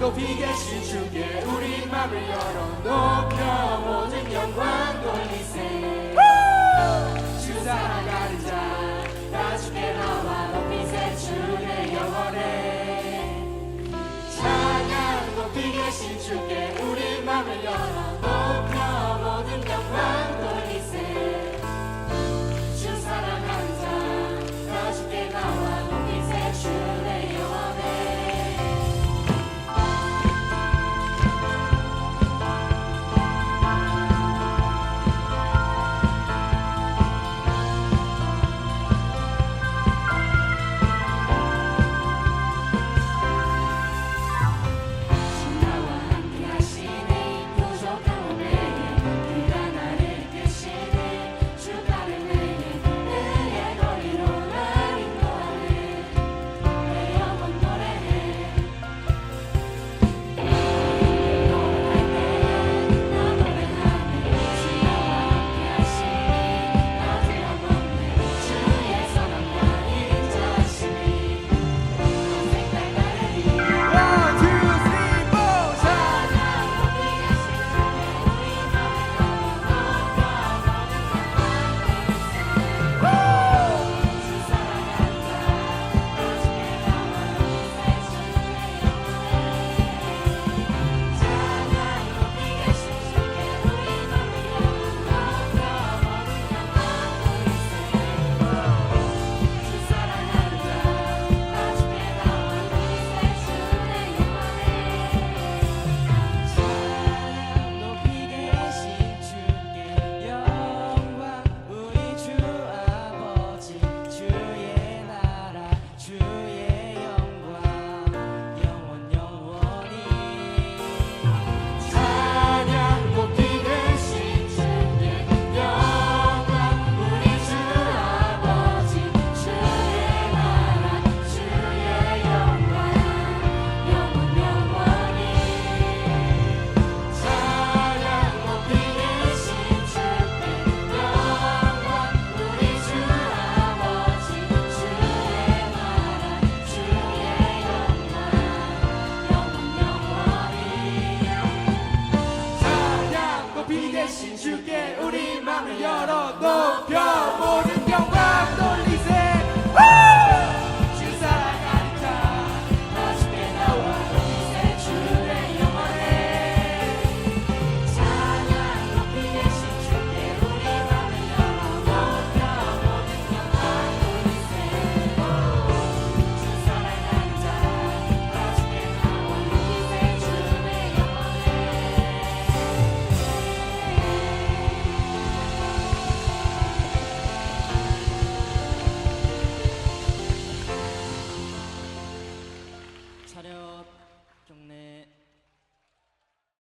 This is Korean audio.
높이 계신 주께 우리 맘을 열어 높여 모든 영광 돌리세. 주 사랑하는 자 나중에 나와 높이세 주의 영원해 찬양 높이 계신 주께 우리 맘을 열어 대신 주께 우리 마음을 열어 높여 모든